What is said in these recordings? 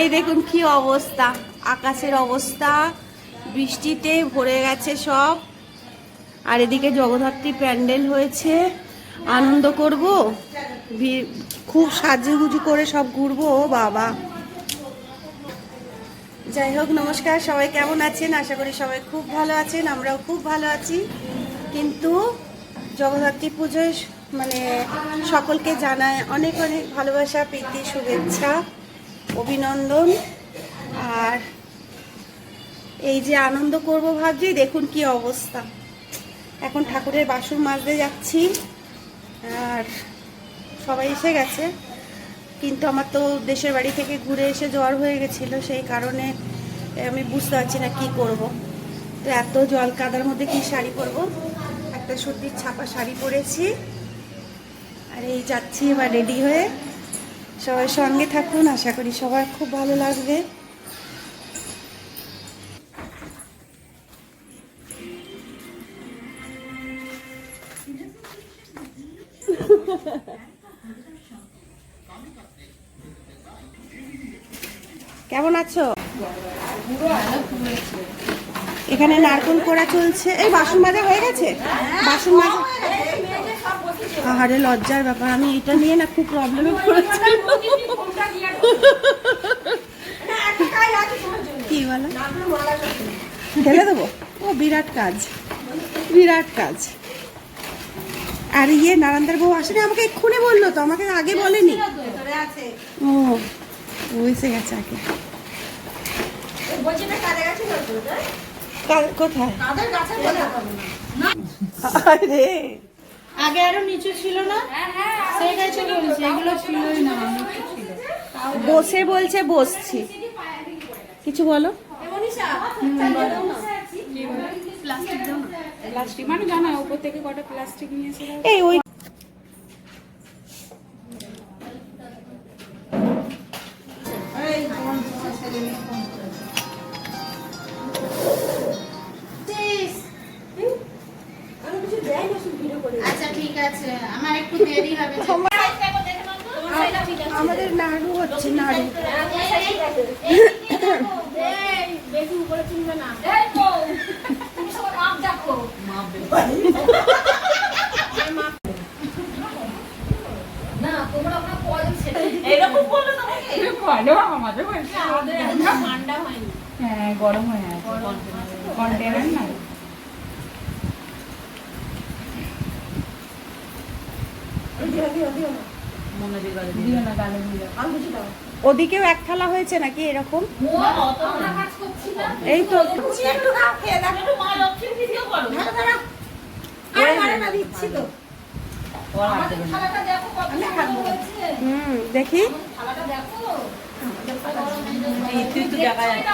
এই দেখুন কি অবস্থা, আকাশের অবস্থা, বৃষ্টিতে ভরে গেছে সব। আর এদিকে জগদ্ধাত্রী প্যান্ডেল হয়েছে, আনন্দ করব খুব সাজুগুজু করে সব ঘুরবো বাবা। যাই হোক, নমস্কার, সবাই কেমন আছেন? আশা করি সবাই খুব ভালো আছেন, আমরাও খুব ভালো আছি। কিন্তু জগদ্ধাত্রী পুজোয় মানে সকলকে জানায় অনেক অনেক ভালোবাসা, প্রীতি, শুভেচ্ছা। অভিনন্দন। আর এই যে আনন্দ করব ভাবছি, দেখুন কি অবস্থা। এখন ঠাকুরের বাসন মাজতে যাচ্ছি, আর সবাই এসে গেছে। কিন্তু আমার তো দেশের বাড়ি থেকে ঘুরে এসে জ্বর হয়ে গেছিল, সেই কারণে আমি বুঝতে পারছি না কি করব। তো এত জল কাদার মধ্যে কি শাড়ি পরবো? একটা সত্যির ছাপা শাড়ি পরেছি, আর এই যাচ্ছি এবার রেডি হয়ে। সবাই সঙ্গে থাকুন, আশা করি সবার খুব ভালো লাগবে। কেমন আছো? এখানে নারকোল করা চলছে। এই বাসন মাজা হয়ে গেছে? বাসন মাজা আহারে লজ্জার ব্যাপার আমি এটা নিয়ে না খুব প্রবলেমে পড়েছি। কি বলো? ফেলে দেবো? ও বিরাট কাজ। বিরাট কাজ। আর ইয়ে নারায়ণদার বউ আসেনি? আমাকে এক্ষুনি বলল তো আমাকে আগে বলেনি। ও এসে গেছে আগে। কোথায়? আরে! আগে আরও নিচু ছিল না? সেটাই চলে গেছে এগুলো ছিলই না বসে বলছে বসছি। কিছু বলো? প্লাস্টিক মানে জানা উপর থেকে কটা প্লাস্টিক নিয়ে এই ওই ভালো বলছে ঠান্ডা? হয়নি। হ্যাঁ গরম হয়ে আছে। কন্টেনার না। দিও না গালে দিও। ওদিকেও এক থালা হয়েছে নাকি এরকম? এই তো। হুম দেখি। একটু দেখা যাচ্ছে।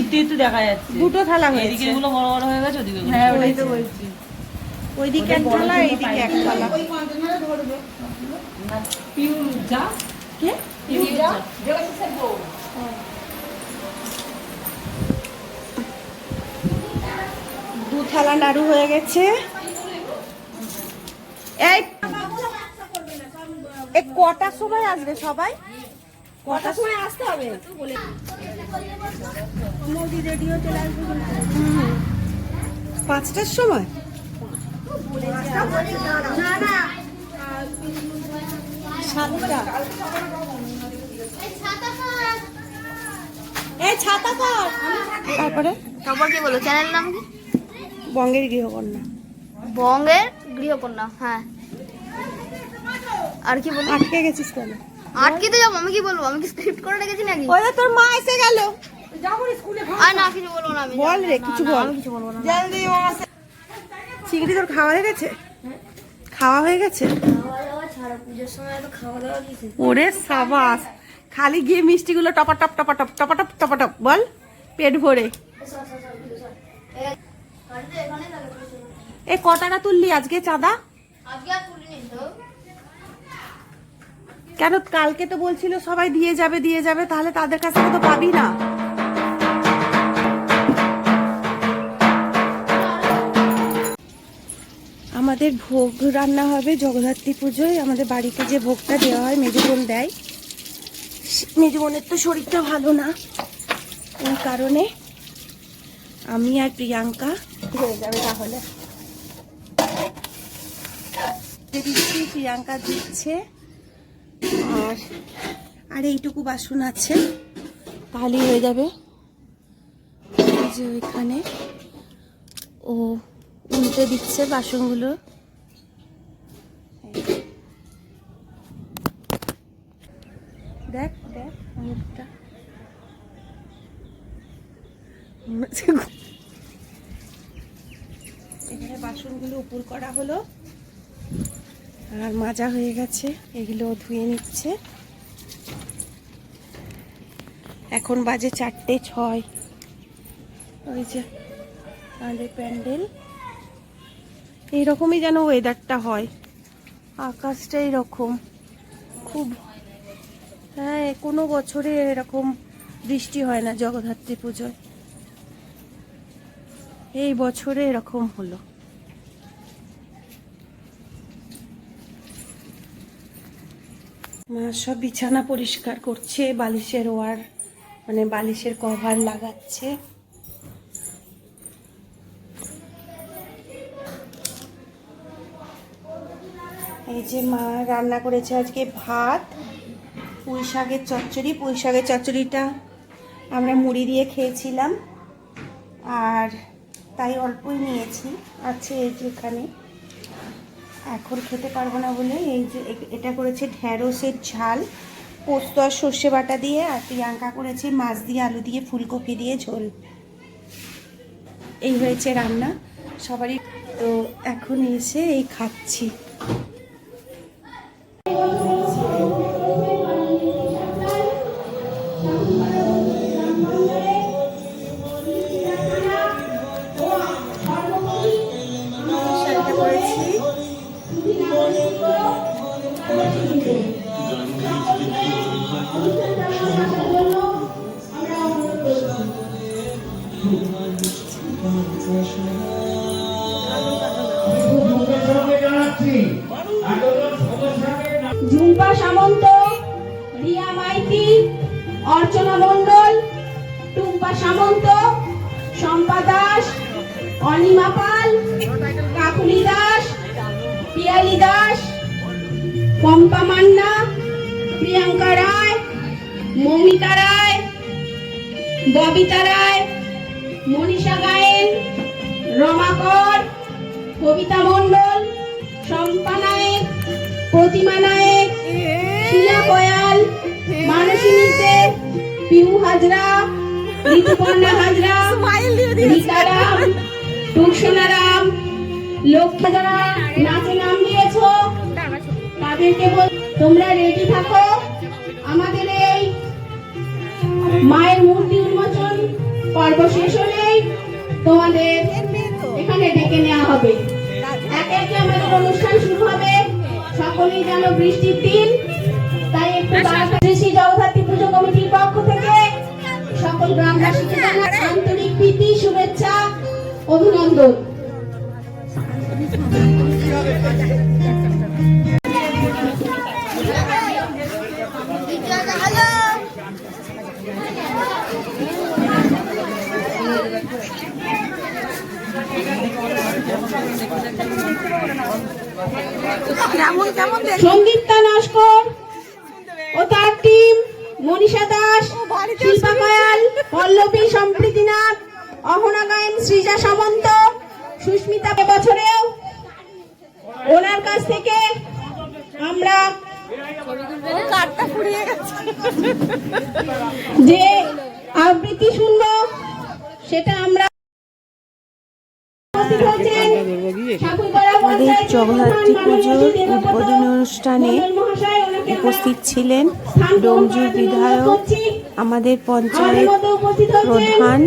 একটু একটু দেখা যাচ্ছে। দুটো থালা হয়েছে। বড় বড় হয়ে গেছে ওদিকে হ্যাঁ ওটাই তো বলছি। ওইদিকে এক থালা এইদিকে এক থালা। পিউর যা দু থালা নাড়ু হয়ে গেছে। এই এ কটার সময় আসবে সবাই? কটার সময় আসতে হবে? মোদি রেডিও চলে আসবে পাঁচটার সময়? সাতটা। এই ছাতা কর। তারপরে? তারপর কি বলো? চ্যানেল নাম কি? বঙ্গের গৃহকন্যা। বঙ্গের গৃহকন্যা হ্যাঁ। আর কি বলব? আটকে গেছিস কেন? আটকেতে যাব আমি কি বলব? আমি কি স্ক্রিপ্ট করে রেখেছি নাকি? ওই তোর মা এসে গেল। বল রে কিছু বল। না। চিংড়ি তোর খাওয়া হয়ে গেছে? খাওয়া হয়ে গেছে? তো ওরে সাবাস। খালি গিয়ে মিষ্টিগুলো টপাটপ টপাটপ টপাটপ টপাটপ বল। পেট ভরে। এ ক টাকা তুললি আজকে চাঁদা? আজকে তো কেন কালকে তো বলছিল সবাই দিয়ে যাবে দিয়ে যাবে, তাহলে তাদের কাছ থেকে তো পাবি না। আমাদের ভোগ রান্না হবে জগদ্ধাত্রী পুজোয়। আমাদের বাড়িতে যে ভোগটা দেওয়া হয়, মেজে বোন দেয়। মেজু বোনের তো শরীরটা ভালো না। এই কারণে আমি আর প্রিয়াঙ্কা হয়ে যাবে তাহলে। প্রিয়াঙ্কা দিচ্ছে। আর আর এইটুকু বাসন আছে। তাহলেই হয়ে যাবে। যে ওইখানে ও উল্টে দিচ্ছে বাসনগুলো। দেখ দেখ মুখটা। এখানে বাসনগুলো উপর করা হলো। মাজা হয়ে গেছে, এগুলো ধুয়ে নিচ্ছে। এখন বাজে চারটে ছয়। ওই যে আমাদের প্যান্ডেল। এইরকমই যেন ওয়েদারটা হয়। আকাশটা এরকম খুব হ্যাঁ কোনো বছরে এরকম বৃষ্টি হয় না জগদ্ধাত্রী পুজোয়। এই বছরে এরকম হলো। মা সব বিছানা পরিষ্কার করছে, বালিশের ওয়ার মানে বালিশের কভার লাগাচ্ছে। এই যে মা রান্না করেছে আজকে ভাত, পুঁই শাকের চচ্চড়ি। পুঁই শাকের চচ্চড়িটা আমরা মুড়ি দিয়ে খেয়েছিলাম, আর তাই অল্পই নিয়েছি, আছে এই যে এখানে খেতে পারব না বলে এই যে এটা করেছে ঢ্যাঁড়সের ঝাল, পোস্ত আর সর্ষে বাটা দিয়ে, আর প্রিয়াঙ্কা করেছে মাছ দিয়ে, আলু দিয়ে, ফুলকপি দিয়ে ঝোল। এই হয়েছে রান্না, সবারই তো এখন এসে এই খাচ্ছি। অনিমা পাল কাকুলি দাস পিয়ালি দাস পম্পা মান্না প্রিয়াঙ্কা রায় মৌমিতা রায় ববিতা রায় মনীষা গায়েন রমা কর কবিতা মণ্ডল শম্পা নায়েক প্রতিমা নায়েক শিলা কয়াল মানসী মিত্রে পিউ হাজরা ঋতুপর্ণা হাজরা রীতা রাম টুকসোনা রাম যারা নাচে নাম দিয়েছ তাদেরকে বল তোমরা রেডি থাকো। আমাদের এই মায়ের মূর্তি উন্মোচন পর্ব শেষ হলেই তোমাদের এখানে ডেকে নেওয়া হবে। একে একে আমাদের অনুষ্ঠান শুরু হবে। সকলেই যেন বৃষ্টির দিন। তাই একটু তাড়াতাড়ি শ্রী জগদ্ধাত্রী পুজো কমিটির পক্ষ থেকে সকল গ্রামবাসীকে আন্তরিক প্রীতি শুভেচ্ছা। অভিনন্দন। সন্দীপ্তা নস্কর ও তার টিম মনীষা দাস শিল্পা কয়াল পল্লবী সম্প্রীতিনাথ অহনা গায়েন সৃজা সামন্ত সুস্মিতা বছরেও ওনার কাছ থেকে আমরা যে আবৃত্তি শুনব সেটা আমরা আমাদের জগদ্ধাত্রী পুজোর উদ্বোধনী অনুষ্ঠানে উপস্থিত ছিলেন ডোমজুর বিধায়ক। আমাদের পঞ্চায়েত প্রধান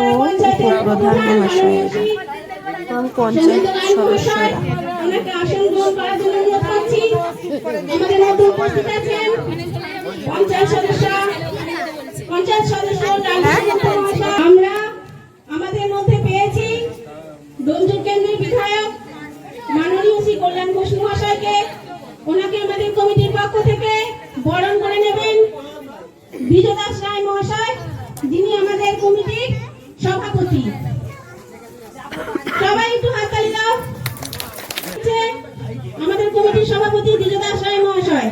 ও উপপ্রধান প্রধান মহাশয়েরা এবং পঞ্চায়েত সদস্যরা ওনাকে আসন গ্রহণ করার জন্য অনুরোধ করছি। আমাদের মধ্যে উপস্থিত আছেন পঞ্চায়েত সদস্য পঞ্চায়েত সদস্য লালচন্দ্র মহাশয়। আমরা আমাদের মধ্যে পেয়েছি ডোমজুর কেন্দ্রের বিধায়ক মাননীয় শ্রী কল্যাণ ঘোষ মহাশয়কে। ওনাকে আমাদের কমিটির পক্ষ থেকে বরণ করে নেবেন। বিজয়দাস রায় মহাশয়, যিনি আমাদের কমিটির সভাপতি। সবাই একটু হাততালি দাও। আমাদের কমিটির সভাপতি বিজয়দাস রায় মহাশয়।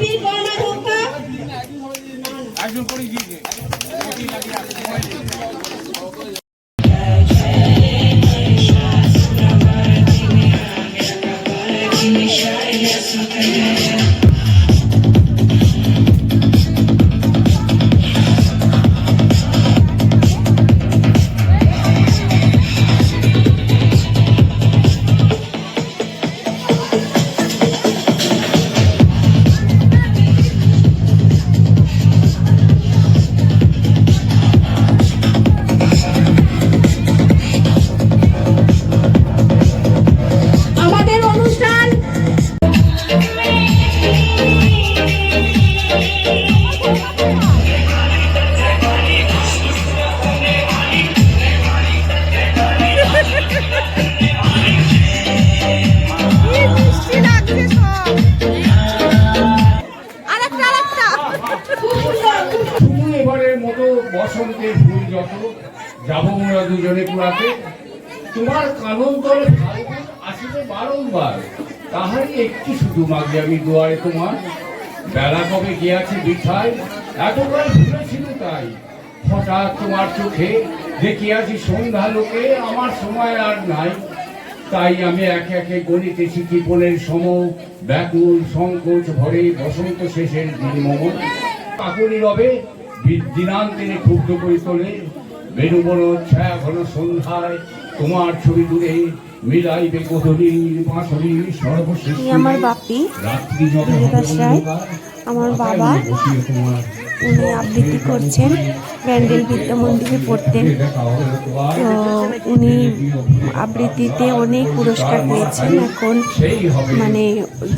করে সমিতির কর্মাধ্যক্ষ একজন করে গিয়েছে বসন্তের ফুল যত, যাব আমরা দুজনে কুড়াতে তোমার কানন তলে ফাল্গুন আসিবে বারংবার। তাহারই একটু শুধু মাগে আমি দুয়ারে তোমার। বেলা কবে গিয়াছে বিছায় এতবার ভুলেছিল তাই। হঠাৎ তোমার চোখে দেখিয়াছি সন্ধ্যা লোকে, আমার সময় আর নাই। তাই আমি একে একে গণিতে শিখি বনের সম, ব্যাকুল, সংকোচ ভরে বসন্ত শেষের দিন মম কাকুনি রবে দিনান্তেরে ক্ষুব্ধ করে তোলে বেণুবন ছায়া ঘন সন্ধ্যায় তোমার ছবি দূরে মিলাইবে কোহলির বাঁশরি সর্বশেষ আমার বাপি রাত্রি যখন আমার বাবা। উনি আবৃত্তি করছেন ব্যান্ডেল বিদ্যা মন্দিরে পড়তেন। তো উনি আবৃত্তিতে অনেক পুরস্কার পেয়েছেন এখন মানে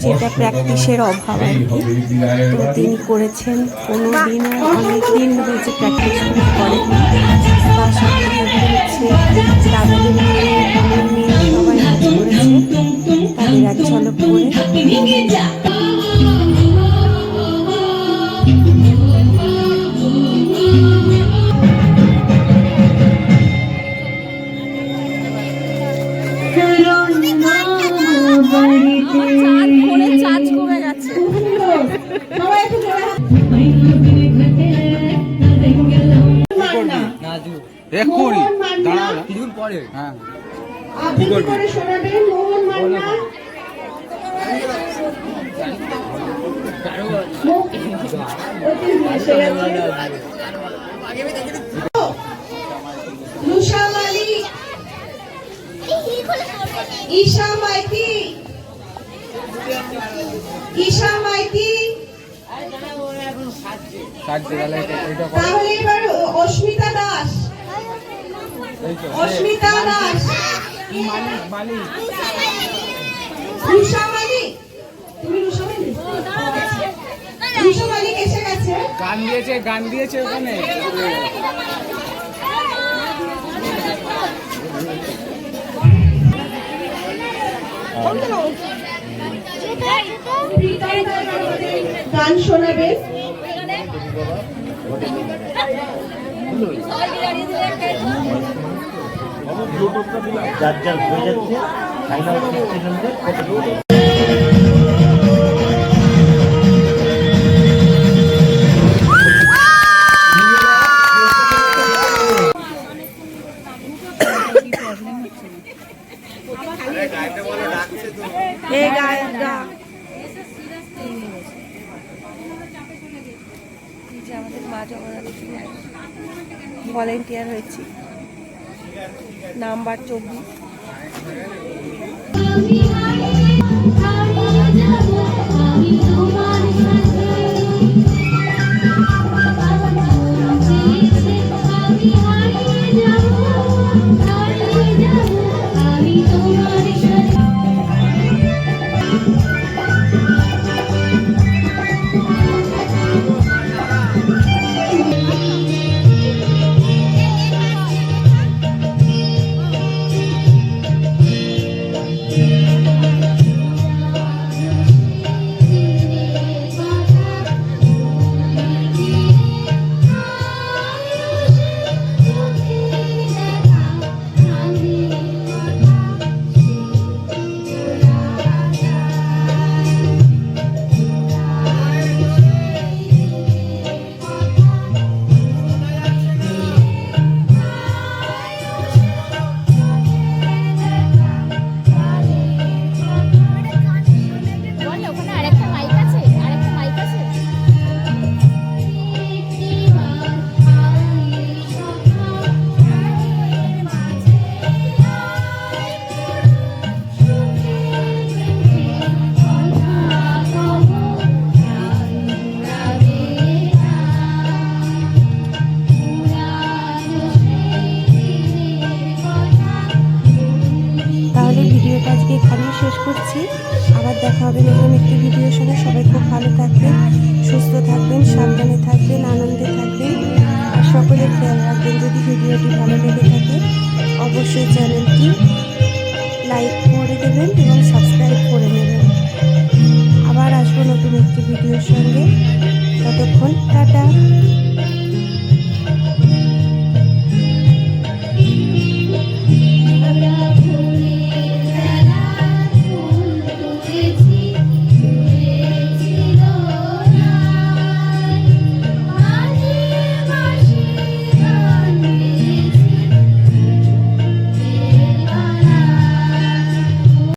যেটা প্র্যাকটিসের অভাব আর কি। তো তিনি করেছেন কোনো দিন অনেক দিন হয়েছে প্র্যাকটিস করেন মালিক ঈশা মাইতি ঈশা মাইতি তাহলে এবার অস্মিতা দাস অস্মিতা দাস রুষা মালিক তুমি রুষা মালিক রুষা মালিক এসে গেছে গান দিয়েছে গান দিয়েছে ওখানে? গান শোনাবেন যার যার হয়ে যাচ্ছে ফাইনাল শেষ করছি। আবার দেখা হবে নতুন একটি ভিডিওর সঙ্গে। সবাই খুব ভালো থাকবেন, সুস্থ থাকবেন, সাবধানে থাকবেন, আনন্দে থাকবেন। আর সকলে খেয়াল রাখবেন, যদি ভিডিওটি ভালো লেগে থাকে, অবশ্যই চ্যানেলটি লাইক করে দেবেন এবং সাবস্ক্রাইব করে নেবেন। আবার আসব নতুন একটি ভিডিওর সঙ্গে। ততক্ষণ